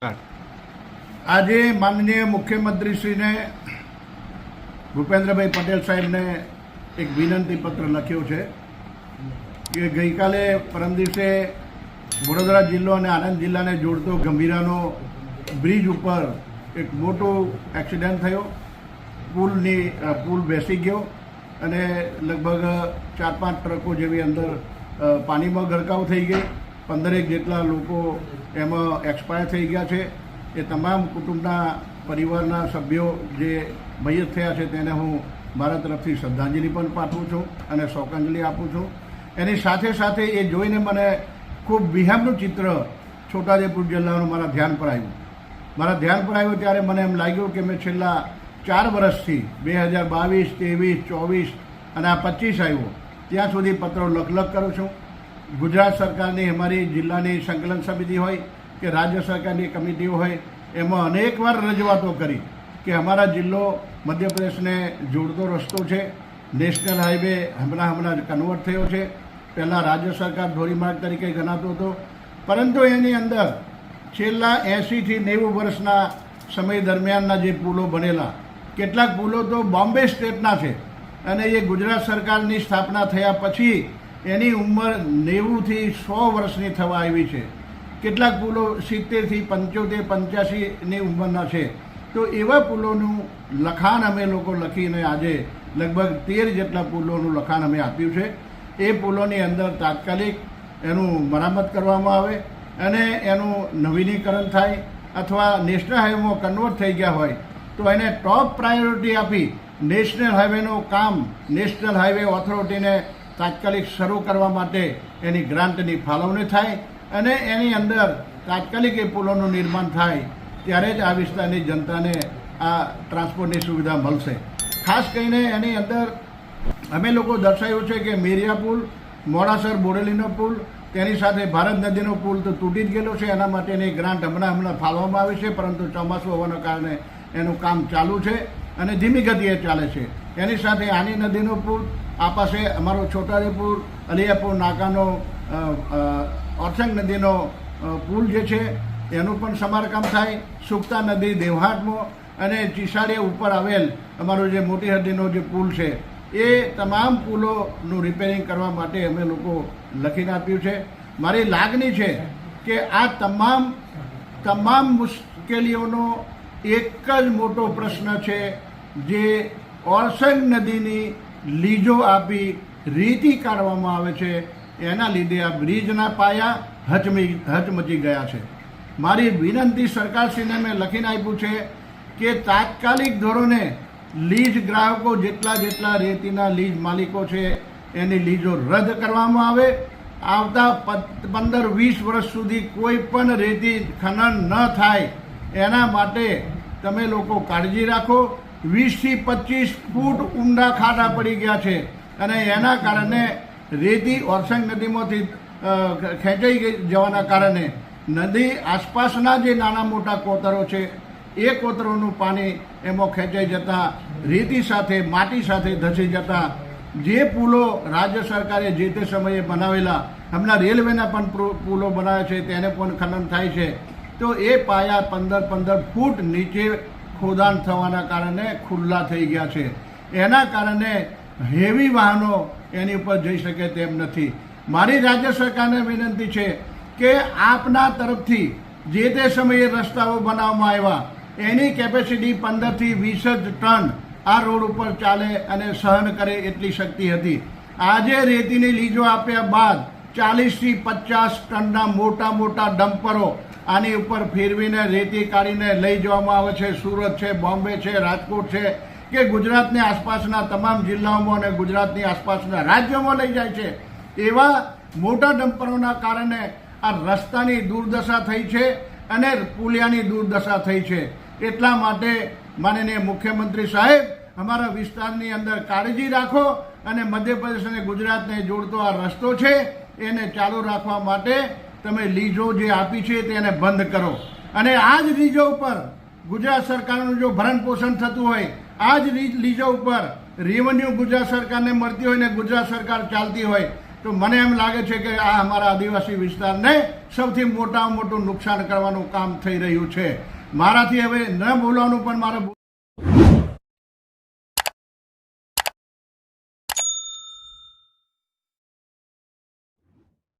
આજે માનનીય મુખ્યમંત્રીશ્રીને ભૂપેન્દ્રભાઈ પટેલ સાહેબને એક વિનંતી પત્ર લખ્યો છે કે ગઈકાલે પરમ દિવસે વડોદરા જિલ્લો અને આણંદ જિલ્લાને જોડતો ગંભીરાનો બ્રિજ ઉપર એક મોટો એક્સિડન્ટ થયો. પુલની પુલ બેસી ગયો અને લગભગ ચાર પાંચ ટ્રકો જેવી અંદર પાણીમાં ગરકાવ થઈ ગઈ. પંદરેક જેટલા લોકો એમાં એક્સપાયર થઈ ગયા છે. એ તમામ કુટુંબના પરિવારના સભ્યો જે મૈયત થયા છે તેને હું મારા તરફથી શ્રદ્ધાંજલિ પણ પાઠવું છું અને શોકાંજલિ આપું છું. એની સાથે સાથે એ જોઈને મને ખૂબ વિહામનું ચિત્ર છોટાઉદેપુર જિલ્લાનું મારા ધ્યાન પર આવ્યું. મારા ધ્યાન પર આવ્યું ત્યારે મને એમ લાગ્યું કે મેં છેલ્લા ચાર વર્ષથી બે હજાર બાવીસ, ત્રેવીસ, ચોવીસ અને આ પચીસ આવ્યો. ત્યાં સુધી પત્રો લખલખ લખ કરું છું. ગુજરાત સરકારની અમારી જિલ્લાની સંકલન સમિતિ હોય કે રાજ્ય સરકારની કમિટીઓ હોય, એમાં અનેકવાર રજૂઆતો કરી કે અમારા જિલ્લો મધ્યપ્રદેશને જોડતો રસ્તો છે, નેશનલ હાઈવે હમણાં હમણાં કન્વર્ટ થયો છે. પહેલાં રાજ્ય સરકાર ધોરીમાર્ગ તરીકે ગણાતો હતો. પરંતુ એની અંદર છેલ્લા એંશીથી નેવું વર્ષના સમય દરમિયાનના જે પુલો બનેલા, કેટલાક પુલો તો બોમ્બે સ્ટેટના છે અને એ ગુજરાત સરકારની સ્થાપના થયા પછી એની ઉંમર નેવુંથી સો વર્ષની થવા આવી છે. કેટલાક પુલો સિત્તેરથી પંચોતેર, પંચ્યાસીની ઉંમરના છે. તો એવા પુલોનું લખાણ અમે લોકો લખીને આજે લગભગ તેર જેટલા પુલોનું લખાણ અમે આપ્યું છે. એ પુલોની અંદર તાત્કાલિક એનું મરામત કરવામાં આવે અને એનું નવીનીકરણ થાય અથવા નેશનલ હાઈવેમાં કન્વર્ટ થઈ ગયા હોય તો એને ટોપ પ્રાયોરિટી આપી નેશનલ હાઈવેનું કામ નેશનલ હાઈવે ઓથોરિટીને તાત્કાલિક શરૂ કરવા માટે એની ગ્રાન્ટની ફાળવણી થાય અને એની અંદર તાત્કાલિક એ પુલોનું નિર્માણ થાય, ત્યારે જ આ વિસ્તારની જનતાને આ ટ્રાન્સપોર્ટની સુવિધા મળશે. ખાસ કરીને એની અંદર અમે લોકો દર્શાવ્યું છે કે મેરિયા પુલ, મોડાસર બોરેલીનો પુલ, તેની સાથે ભારત નદીનો પુલ તો તૂટી જ ગયેલો છે, એના માટેની ગ્રાન્ટ હમણાં હમણાં ફાળવવામાં આવી છે, પરંતુ ચોમાસું હોવાના કારણે એનું કામ ચાલુ છે. અને ધીમી ગતિએ ચાલે છે. એની સાથે આની નદીનો પુલ આ પાસે અમારો છોટાઉદેપુર, અલિયાપુર, નાકાનો ઓરસંગ નદીનો પુલ જે છે, એનું પણ સમારકામ થાય. સુકતા નદી દેવહાટમાં અને ચીસાડીયા ઉપર આવેલ અમારો જે મોટી હદીનો જે પુલ છે, એ તમામ પુલોનું રિપેરિંગ કરવા માટે અમે લોકો લખીને આપ્યું છે. મારી લાગણી છે કે આ તમામ તમામ મુશ્કેલીઓનો એક જ મોટો પ્રશ્ન છે જે ઓરસંગ નદીની લીજો આપી રીતિ કાઢવામાં આવે છે, એના લીધે આ બ્રિજના પાયા હચમી, હચમચી ગયા છે. મારી વિનંતી સરકારશ્રીને મેં લખીને આપ્યું છે કે તાત્કાલિક ધોરણે લીજ ગ્રાહકો જેટલા જેટલા રેતીના લીજ માલિકો છે, એની લીજો રદ કરવામાં આવે. આવતા પંદર વીસ વર્ષ સુધી કોઈ પણ રેતી ખનન ન થાય, એના માટે તમે લોકો કાળજી રાખો. વીસથી પચીસ ફૂટ ઊંડા ખાડા પડી ગયા છે અને એના કારણે રેતી ઓરસંગ નદીમાંથી ખેંચાઈ ગઈ જવાના કારણે નદી આસપાસના જે નાના મોટા કોતરો છે, એ કોતરોનું પાણી એમાં ખેંચાઈ જતા, રેતી સાથે, માટી સાથે ધસી જતા, જે પુલો રાજ્ય સરકારે જે તે સમયે બનાવેલા, હમણાં રેલવેના પણ પુલો બનાવ્યા છે, તેને પણ ખનન થાય છે. તો એ પાયા પંદર પંદર ફૂટ નીચે ખોદાણ થવાના કારણે ખુલ્લા થઈ ગયા છે. એના કારણે હેવી વાહનો એની ઉપર જઈ શકે તેમ નથી. મારી રાજ્ય સરકારને વિનંતી છે કે આપના તરફથી જે તે સમયે રસ્તાઓ બનાવવામાં આવ્યા, એની કેપેસિટી પંદરથી વીસ જ ટન આ રોડ ઉપર ચાલે અને સહન કરે એટલી શક્તિ હતી. આજે રેતીની લીજો આપ્યા બાદ ચાલીસથી પચાસ ટનના મોટા મોટા ડમ્પરો આની ઉપર ફેરવીને, રેતી કાઢીને લઈ જવામાં આવે છે. સુરત છે, બોમ્બે છે, રાજકોટ છે, કે ગુજરાતની આસપાસના તમામ જિલ્લાઓમાં અને ગુજરાતની આસપાસના રાજ્યોમાં લઈ જાય છે. એવા મોટા ડમ્પરોના કારણે આ રસ્તાની દુર્દશા થઈ છે અને પુલિયાની દુર્દશા થઈ છે. એટલા માટે માનનીય મુખ્યમંત્રી સાહેબ, અમારા વિસ્તારની અંદર કાળજી રાખો અને મધ્યપ્રદેશ અને ગુજરાતને જોડતો આ રસ્તો છે. એને ચાલુ રાખવા માટે તમે લીઝો જે આપી છે તેને બંધ કરો. અને આ જ લીઝો ઉપર ગુજરાત સરકારનું જો ભરણ પોષણ થતું હોય, આ જ લીઝો ઉપર રેવન્યુ ગુજરાત સરકારને મળતી હોય ને ગુજરાત સરકાર ચાલતી હોય, તો મને એમ લાગે છે કે આ અમારા આદિવાસી વિસ્તારને સૌથી મોટામાં મોટું નુકસાન કરવાનું કામ થઈ રહ્યું છે. મારાથી હવે ન બોલવાનું પણ મારે